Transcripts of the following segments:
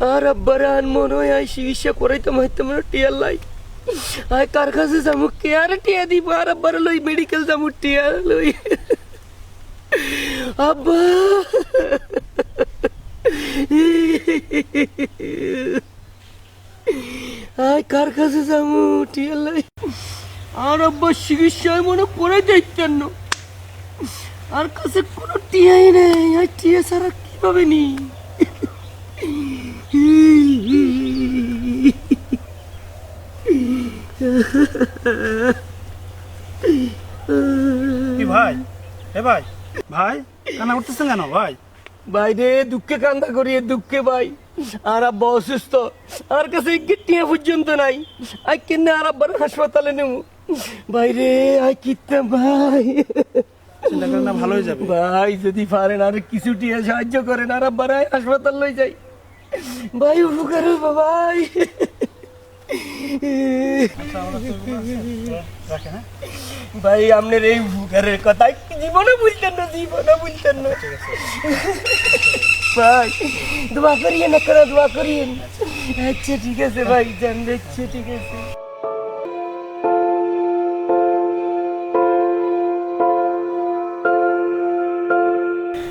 আর আব্বার আন মনে হয় আই চিকিৎসা করাইতাম, হয়তো মনে টিয়ার লাই। আয় কার কাছে যাব, কে আর টিয়া দিব? আর আব্বার লই মেডিকেল যাব, টিয়া লই। আব্বা। আয় কার কাছে যাব, টিয়া লাই। আর আব্বার চিকিৎসায় মনে করে দেখতেন না। আর কাছে কোনো টিয়াই নেই। আর টিয়া ছাড়া কীভাবে নি কি ভাই? এ ভাই ভাই কান্না করতেছেন কেন ভাই? বাইরে দুঃখে কান্দা করি এ দুঃখে ভাই। আর আব্বা অসুস্থ আর কাছে পর্যন্ত নাই। আই কেন আর আব্বার হাসপাতালে নেব। বাইরে আই ভাই? চিন্তা করেন না ভালো হয়ে যাবে। ভাই যদি পারেন আর কিছু টিয়া সাহায্য করেন আর আব্বার হাসপাতাল লই যাই। ভাই উপকার হইবো ভাই। ভাই আপনার এই উপকারের কথা জীবনে বুঝতেন না জীবনে বুঝতেন না। ভাই দোয়া করিয়ে না করে দোয়া করিয়ে আচ্ছা ঠিক আছে ভাই জান দেখছে ঠিক আছে।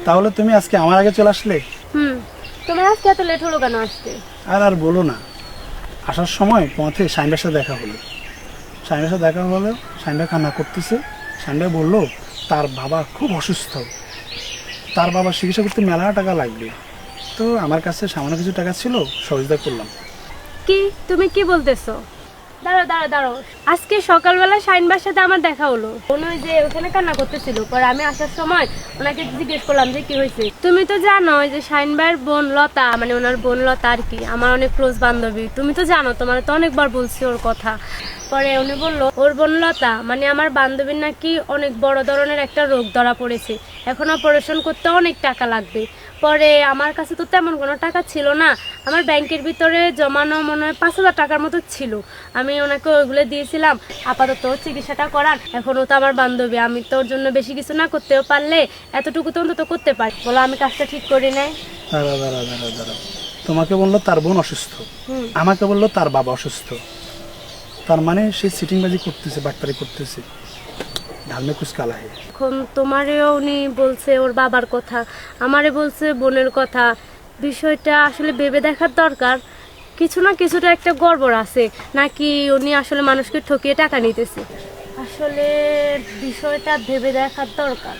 তাহলে তুমি আজকে আমার আগে চলে আসলে? হুম তোমার আজকে এত লেট হলো কেন আসতে? আর আর বলো না। আসার সময় পথে সাইমের সাথে দেখা হলো। সাইমের সাথে দেখা হলো সাইমরা কান্না করতেছে। সাইমরা বলল, তার বাবা খুব অসুস্থ। তার বাবা চিকিৎসা করতে মেলা টাকা লাগবে। তো আমার কাছে সামান্য কিছু টাকা ছিল, সহযোগিতা করলাম। কি? তুমি কি বলতেছো? দাঁড়ো দাঁড়ো দাঁড়ো আজকে সকালবেলা শাইনবার সাথে আমার দেখা হলো। ওই যে ওখানে কান্না করতেছিল, পরে আমি আসার সময় ওনাকে জিজ্ঞেস করলাম যে কি হয়েছে। তুমি তো জানো যে শাইনবার বোন লতা মানে ওনার বোন লতা আর কি, আমার অনেক ক্লোজ বান্ধবী। তুমি তো জানো, তোমার তো অনেকবার বলছি ওর কথা। পরে উনি বলল, ওর বোন লতা মানে আমার বান্ধবীর নাকি অনেক বড় ধরনের একটা রোগ ধরা পড়েছে। এখন অপারেশন করতে অনেক টাকা লাগবে। পরে আমার কাছে তো তেমন কোনো টাকা ছিল না। আমার ব্যাংকের ভিতরে জমানো মনে হয় পাঁচ হাজার টাকার মতো ছিল। আমি ওনাকে ওইগুলো দিয়েছিলাম। আপাতত চিকিৎসাটা করার এখন ও তো আমার বান্ধবী। আমি তো ওর জন্য বেশি কিছু না করতেও পারলে এতটুকু তো অন্তত করতে পারি। বলো আমি কাজটা ঠিক করি নাই? দাঁড়া দাঁড়া দাঁড়া দাঁড়া তোমাকে বলল তার বোন অসুস্থ। আমাকে বলল তার বাবা অসুস্থ। তার মানে সে সিটিংবাজি করতেছে বাটপারি করতেছে। কুচ কালা হে এখন তোমারেও উনি বলছে ওর বাবার কথা আমারে বলছে বোনের কথা। বিষয়টা আসলে ভেবে দেখার দরকার। কিছু না কিছুটা একটা গড়বড় আছে নাকি উনি আসলে মানুষকে ঠকিয়ে টাকা নিতেছে? আসলে বিষয়টা ভেবে দেখার দরকার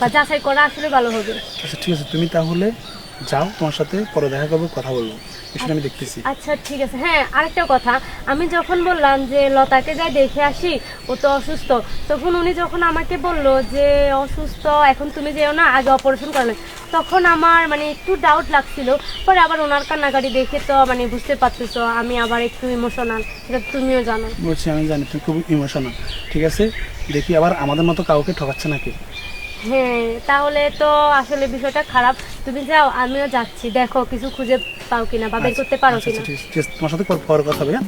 বা যাচাই করা আসলে ভালো হবে। আচ্ছা ঠিক আছে তুমি তাহলে যাও তোমার সাথে পরে দেখা করব কথা বলব। বিষয়টা আমি দেখতেছি। আচ্ছা ঠিক আছে। হ্যাঁ আরেকটা কথা। আমি যখন বললাম যে লতাকে যাই দেখে আসি ও তো অসুস্থ। তখন উনি যখন আমাকে বলল যে অসুস্থ এখন তুমি যেও না আগে অপারেশন করলে। তখন আমার মানে একটু ডাউট লাগছিল। পরে আবার ওনার কান্নাকাটি দেখে তো মানে বুঝতে পারতেছো আমি আবার একটু ইমোশনাল সেটা তুমিও জানো। বলছি আমি জানি তুমি খুব ইমোশনাল ঠিক আছে? দেখি আবার আমাদের মতো কাউকে ঠকাচ্ছে নাকি? হ্যাঁ তাহলে তো আসলে বিষয়টা খারাপ। তুমি যাও আমিও যাচ্ছি। দেখো কিছু খুঁজে পাও কিনা বা বের করতে পারো আচ্ছা, কিনা। আচ্ছা, আছে, তোমার সাথে পরে কথা হবে হ্যাঁ?